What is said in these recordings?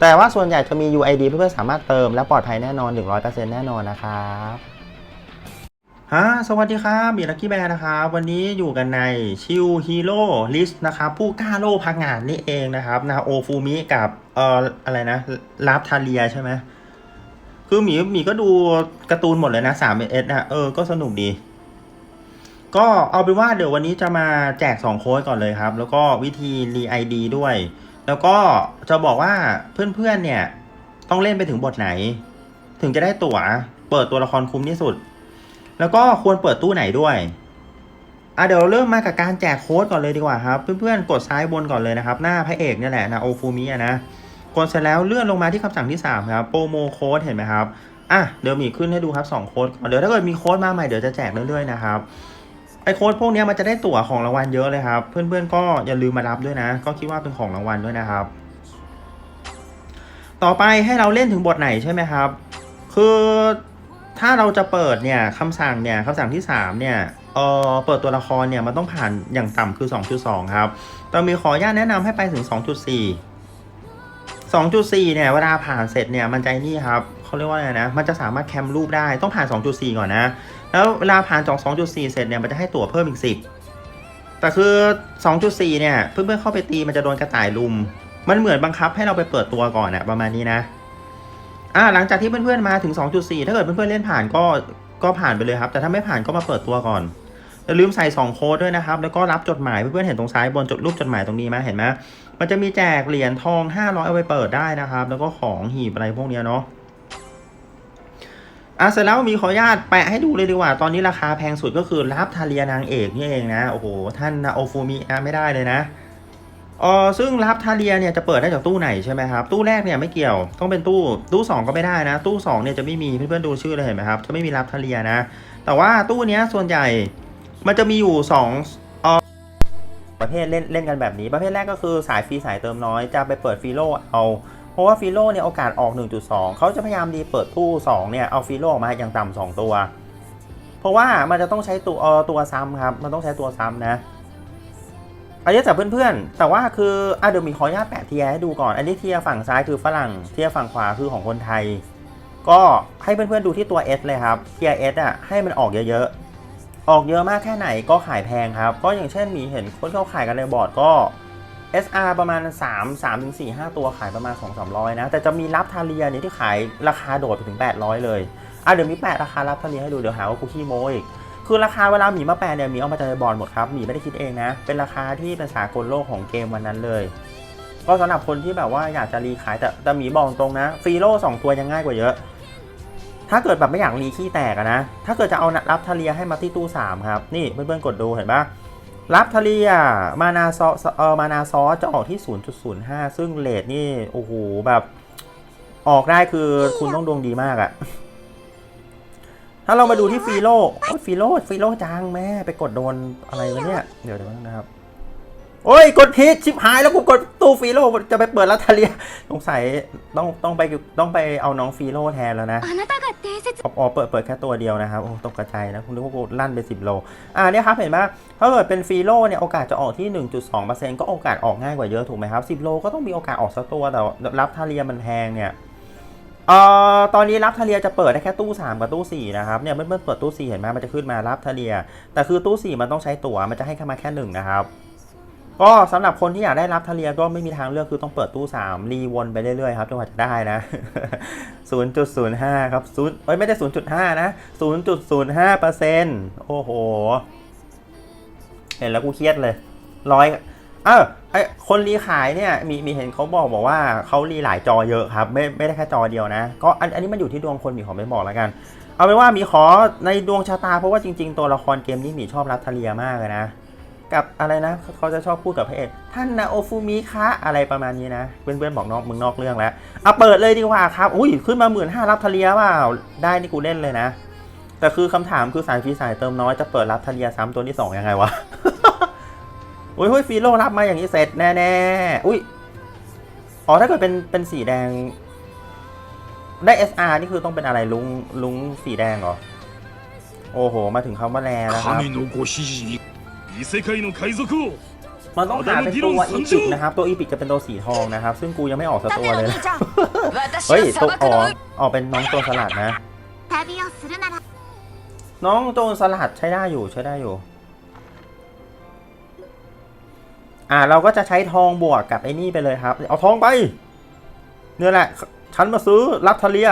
แต่ว่าส่วนใหญ่จะมี UID เพื่อนๆสามารถเติมและปลอดภัยแน่นอน 100%แน่นอนนะครับฮะสวัสดีครับบีลักกี้แบร์นะครับวันนี้อยู่กันในชิวฮีโร่ลิสต์นะครับผู้กล้าโล่พักงานนี่เองนะครับนาโอฟูมิกับเอ่ออะไรนะลาฟทาเลียใช่ไหมคือหมีหมีก็ดูการ์ตูนหมดเลยนะ3 s นะเออก็สนุกดี ก็เอาเป็นว่าเดี๋ยววันนี้จะมาแจก 2 โค้ดก่อนเลยครับ แล้วก็วิธีรีไอดีด้วย แล้วก็จะบอกว่าเพื่อนๆเนี่ย ต้องเล่นไปถึงบทไหน ถึงจะได้ตั๋ว เปิดตัวละครคุ้มที่สุด แล้วก็ควรเปิดตู้ไหนด้วยอะเดี๋ยวเริ่มมากับการแจกโค้ดก่อนเลยดีกว่าครับ เพื่อนๆกดซ้ายบนก่อนเลยนะครับ หน้าพระเอกเนี่ยแหละนะโอฟูมิอะนะกดเสร็จแล้วเลื่อนลงมาที่คำสั่งที่ 3 ครับโปรโมโค้ดเห็นไหมครับอะเดี๋ยวมีขึ้นให้ดูครับ 2 โค้ดเดี๋ยวถ้าเกิดมีโค้ดมาใหม่เดี๋ยวจะแจกเรื่อยๆนะครับ ไอโค้ดพวกนี้มันจะได้ตั๋วของรางวัลเยอะเลยครับ เพื่อนๆก็อย่าลืมมารับด้วยนะ ก็คิดว่าเป็นของรางวัลด้วยนะครับ ต่อไปให้เราเล่นถึงบทไหนใช่ไหมครับ คือถ้าเราจะเปิดเนี่ยคำสั่งเนี่ยคำสั่งที่ 3 เนี่ยเออเปิดตัวละครเนี่ยมันต้องผ่านอย่างต่ำคือ 2.2 ครับแต่มีขออนุญาตแนะนำให้ไปถึง 2.4 2.4 เนี่ยเวลาผ่านเสร็จเนี่ยมันใจนี่ครับเขาเรียกว่าอะไรนะ มันจะสามารถแคมรูปได้ต้องผ่าน 2.4 ก่อนนะ แล้วเวลาผ่านจาก2.4 เสร็จเนี่ยมันจะให้ตั๋วเพิ่มอีก 10 แต่คือ 2.4 เนี่ยเพื่อนๆเข้าไปตีมันจะโดนกระต่ายลุม มันเหมือนบังคับให้เราไปเปิดตัวก่อนอะประมาณนี้นะ อ่าหลังจากที่เพื่อนๆมาถึง 2.4 ถ้าเกิดเพื่อนๆเล่นผ่านก็ก็ผ่านไปเลยครับ แต่ถ้าไม่ผ่านก็มาเปิดตัวก่อนอย่าลืมใส่2โค้ดด้วยนะครับ แล้วก็รับจดหมายเพื่อนๆเห็นตรงซ้ายบนจดรูปจดหมายตรงนี้ไหมเห็นไหมมันจะมีแจกเหรียญทอง 500 เอาไปเปิดได้นะครับ แล้วก็ของหีบอะไรพวกเนี้ยเนาะ อะเสร็จแล้วมีขออนุญาตแปะให้ดูเลยดีกว่า ตอนนี้ราคาแพงสุดก็คือรับทาเลียนางเอกนี่เองนะ โอ้โห ท่านนาโอฟูมิอะไม่ได้เลยนะเออซึ่งรับทาเลียเนี่ยจะเปิดได้จากตู้ไหนใช่ไหมครับ ตู้แรกเนี่ยไม่เกี่ยวต้องเป็นตู้ตู้ 2 ก็ไม่ได้นะ ตู้ 2เนี่ยจะไม่มีเพื่อนๆดูชื่อเลยเห็นไหมครับจะไม่มีรับทาเลียนะ แต่ว่าตู้เนี้ยส่วนใหญ่มันจะมีอยู่2เออประเภทเล่นเล่นกันแบบนี้ ประเภทแรกก็คือสายฟรีสายเติมน้อยจะไปเปิดฟีโลเอา เพราะว่าฟิโลเนี่ยโอกาสออก 1.2 เขาจะพยายามดีเปิดตู้ 2 เนี่ย เอาฟิโลออกมาอย่างต่ำ2ตัว เพราะว่ามันจะต้องใช้ตัวตัวซ้ำครับ มันต้องใช้ตัวซ้ำนะ อันนี้จากเพื่อนๆ แต่ว่าคืออะเดี๋ยวมีขออนุญาตแปะเทียให้ดูก่อน อันนี้เทียฝั่งซ้ายคือฝรั่ง เทียฝั่งขวาคือของคนไทย ก็ให้เพื่อนๆดูที่ตัว S เลยครับ เทียร์ S อะให้มันออกเยอะๆ ออกเยอะมากแค่ไหนก็ขายแพงครับ ก็อย่างเช่นมีเห็นคนเขาขายกันในบอร์ดก็ SR ประมาณ 3 3ถึง4 5 ตัวขายประมาณ 2 300 นะ แต่จะมีรับทาเลียเนี่ยที่ขายราคาโดดไปถึง 800 เลยอะเดี๋ยวมีแปะราคารับทาเลียให้ดูเดี๋ยวหาว่ากูขี้โม้อีกคือราคาเวลาหมีมาแปะเนี่ยหมีเอามาจากบอร์ดหมดครับหมีไม่ได้คิดเองนะ เป็นราคาที่เป็นสากลโลกของเกมวันนั้นเลย ก็สำหรับคนที่แบบว่าอยากจะรีขายแต่แต่หมีบอกตรงนะฟรีโล2ตัวยังง่ายกว่าเยอะ ถ้าเกิดแบบไม่อยากรีขี้แตกนะ ถ้าเกิดจะเอารับทาเลียให้มาที่ตู้ 3 ครับ นี่เพื่อนๆกดดูเห็นปะ รับทะเลียมานาซอเออมานาซอจะออกที่ 0.05 ซึ่งเลทนี่ โอ้โห แบบ ออกได้คือคุณต้องดวงดีมากอะถ้าเรามาดูที่ฟีโลโอ้ยฟีโลฟีโลจังแม่ ไปกดโดนอะไรวะเนี่ย เดี๋ยวเดี๋ยวนะครับ โอ้ย กดผิดชิบหายแล้วกูกดตู้ฟีโร่จะไปเปิดลาทเลียสงสัยต้องต้องไปต้องไปเอาน้องฟีโร่แทนแล้วนะอ๋อเปิดเปิดแค่ตัวเดียวนะครับโอ้ตกกระจายนะคุณดูกว่ากูลั่นไป 10 โล อ่าเนี่ยครับ เห็นไหมถ้าเกิดเป็นฟีโร่เนี่ย โอกาสจะออกที่ 1.2%ก็โอกาสออกง่ายกว่าเยอะถูกไหมครับ 10 โลก็ต้องมีโอกาสออกสักตัวแต่รับทาเลียมันแพงเนี่ยเอ่อตอนนี้รับทะเลียจะเปิดได้แค่ตู้ 3 กับตู้4นะครับเนี่ยเมื่อเปิดตู้4เห็นไหมมันจะขึ้นมารับทะเลีย แต่คือตู้4มันต้องใช้ตั๋วมันจะให้เข้ามาแค่1นะครับ ก็สำหรับคนที่อยากได้รับทะเลียก็ไม่มีทางเลือกคือต้องเปิดตู้ 3 รีวนไปเรื่อยๆครับจนกว่าจะได้นะ 0.05 ครับ0เอ้ยไม่ได้ 0.5 นะ 0.05เปอร์เซ็นต์โอ้โห เห็นแล้วกูเครียดเลยร้อยเออไอคนรีขายเนี่ยมีมีเห็นเขาบอกบอกว่าเขารีหลายจอเยอะครับ ไม่ไม่ได้แค่จอเดียวนะ ก็อันอันนี้มันอยู่ที่ดวงคนมีขอไม่บอกแล้วกัน เอาเป็นว่ามีขอในดวงชะตาเพราะว่าจริง ๆ ตัวละครเกมนี้มีชอบรับทะเลียมากเลยนะ กับอะไรนะเขาจะชอบพูดกับพระเอกท่านนาโอฟูมิคะอะไรประมาณนี้นะเพื่อนๆบอกนอกมึงนอกเรื่องแล้วเอาเปิดเลยดีกว่าครับอุ้ยขึ้นมาหมื่นห้ารับทะเลียเปล่าได้นี่กูเล่นเลยนะ แต่คือคำถามคือสายฟีสายเติมน้อยจะเปิดรับทะเลียซ้ำตัวที่สองยังไงวะโอ้ยเฮ้ยฟีโลรับมาอย่างนี้เสร็จแน่ๆอุ้ยอ๋อถ้าเกิดเป็นเป็นสีแดง ได้ SR นี่คือต้องเป็นอะไรลุงลุงสีแดงเหรอโอ้โห มาถึงคำว่าแลนะครับ 異世界の海賊を มันต้องหาเป็นตัวอีพิกนะครับ ตัวอีพิกจะเป็นตัวสีทองนะครับ ซึ่งกูยังไม่ออกสักตัวเลยนะ 私 เฮ้ย を ตัว 裁く ออก の ออกเป็นน้องโจรสลัดนะ 旅をするなら น้องโจรสลัดใช้ได้อยู่ใช้ได้อยู่ อ่าเราก็จะใช้ทองบวกกับไอ้นี่ไปเลยครับ เอาทองไป เนี่ยแหละ ฉันมาซื้อรับทะเลีย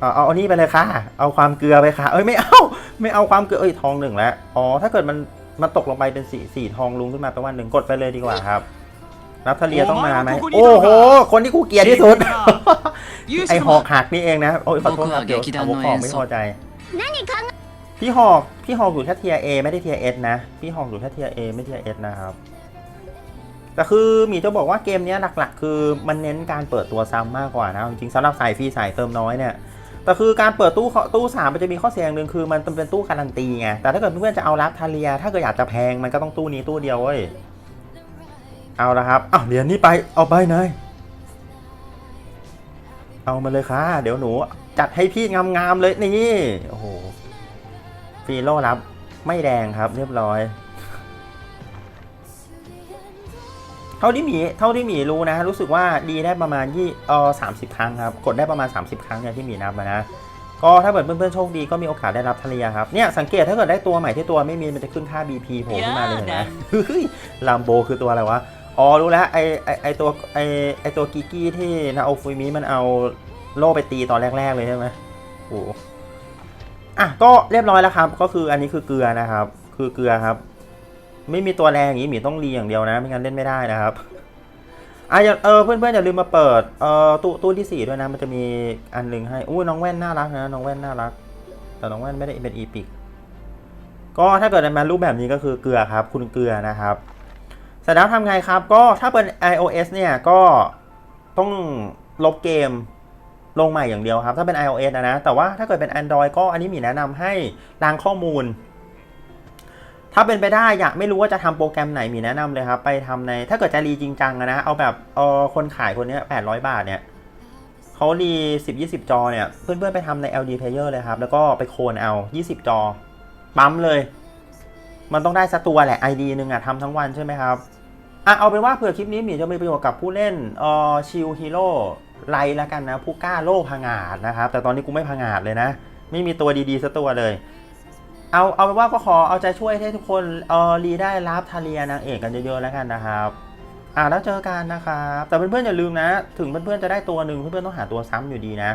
เอาเอาเอานี่ไปเลยค่ะ เอาความเกลือไปค่ะ เอ้ยไม่เอาไม่เอาความเกลือเอ้ยทองหนึ่งแล้วอ๋อถ้าเกิดมันมันตกลงไปเป็นสีสีทองลุงขึ้นมาแปลว่าหนึ่งกดไปเลยดีกว่าครับรับทะเลียต้องมาไหมโอ้โห คนที่กูเกลียดที่สุด ไอหอกหักนี่เองนะ โอ้ยขอโทษครับเดี๋ยวเอาหอกไม่พอใจ何考พี่หอกพี่หอกอยู่แค่เทียเอไม่ได้เทียเอสนะ พี่หอกอยู่แค่เทียเอไม่เทียเอสนะครับ แต่คือหมีจะบอกว่าเกมเนี้ยหลักๆ คือมันเน้นการเปิดตัวซ้ำมากกว่านะ จริงๆสำหรับสายฟรีสายเติมน้อยเนี่ย แต่คือการเปิดตู้ตู้สามมันจะมีข้อเสียอย่างหนึ่งคือมันเป็นตู้การันตีไง แต่ถ้าเกิดเพื่อนๆจะเอารับทาเลีย ถ้าเกิดอยากจะแพงมันก็ต้องตู้นี้ตู้เดียวเว้ย เอาละครับอ้าวเหรียญนี้ไป เอาไปนายเอามาเลยค่ะ เดี๋ยวหนูจัดให้พี่งามๆเลยนี่ โอ้โหฟีโร่รับ ไม่แดงครับเรียบร้อย เท่าที่หมีเท่าที่หมีรู้นะ รู้สึกว่าดีได้ประมาณยี่เออสามสิบครั้งครับ กดได้ประมาณ 30 ครั้งเนี่ยที่หมีนับมานะก็ถ้าเกิดเพื่อนๆโชคดีก็มีโอกาสได้รับทะเลียครับเนี่ยสังเกตถ้าเกิดได้ตัวใหม่ที่ตัวไม่มีมันจะขึ้นค่า BP โผล่ขึ้นมาเลยเห็นไหมเฮ้ยลัมโบคือตัวอะไรวะอ๋อรู้แล้วไอไอไอตัวไอไอตัวกิกกี้ที่นาโอฟุมิมันเอาโล่ไปตีตอนแรก ๆ เลยใช่ไหมโอ้โหอะก็เรียบร้อยแล้วครับ ก็คืออันนี้คือเกลือนะครับ คือเกลือครับ ไม่มีตัวแรงอย่างนี้หมีต้องรีอย่างเดียวนะ ไม่งั้นเล่นไม่ได้นะครับอะอย่าเออเพื่อนๆอย่าลืมมาเปิดเอ่อตู้ตู้ที่สี่ด้วยนะ มันจะมีอันหนึ่งให้อู้น้องแว่นน่ารักนะน้องแว่นน่ารัก แต่น้องแว่นไม่ได้เป็นอีพิกก็ถ้าเกิดมารูปแบบนี้ก็คือเกลือครับ คุณเกลือนะครับเสร็จแล้วทำไงครับ ก็ถ้าเป็น iOS เนี่ยก็ต้องลบเกมลงใหม่อย่างเดียวครับ ถ้าเป็น iOS นะนะแต่ว่าถ้าเกิดเป็น Android ก็อันนี้มีแนะนำให้ล้างข้อมูล ถ้าเป็นไปได้อยากไม่รู้ว่าจะทำโปรแกรมไหนมีแนะนำเลยครับ ไปทำในถ้าเกิดจะรีจริงจังนะ เอาแบบเออคนขายคนนี้ย800บาทเนี่ยเขารี10 20จอเนี่ย เพื่อนๆไปทำใน LD Player เลยครับ แล้วก็ไปโคลนเอา20จอ ปั๊มเลย มันต้องได้สักตัวแหละ ID หนึ่งอะทำทั้งวันใช่ไหมครับอะเอาเป็นว่าเผื่อคลิปนี้มีจะมีประโยชน์กับผู้เล่นเออชิลฮีโร่ไลแล้วกันนะผู้กล้าโล่พังอาจนะครับ แต่ตอนนี้กูไม่พังอาจเลยนะ ไม่มีตัวดีๆสักตัวเลย เอาเอาเป็นว่าก็ขอเอาใจช่วยให้ทุกคนเออรีได้รับทาเลียนางเอกกันเยอะๆแล้วกันนะครับ อ่าแล้วเจอกันนะครับ แต่เพื่อนๆอย่าลืมนะ ถึงเพื่อนๆจะได้ตัวหนึ่งเพื่อนๆต้องหาตัวซ้ำอยู่ดีนะ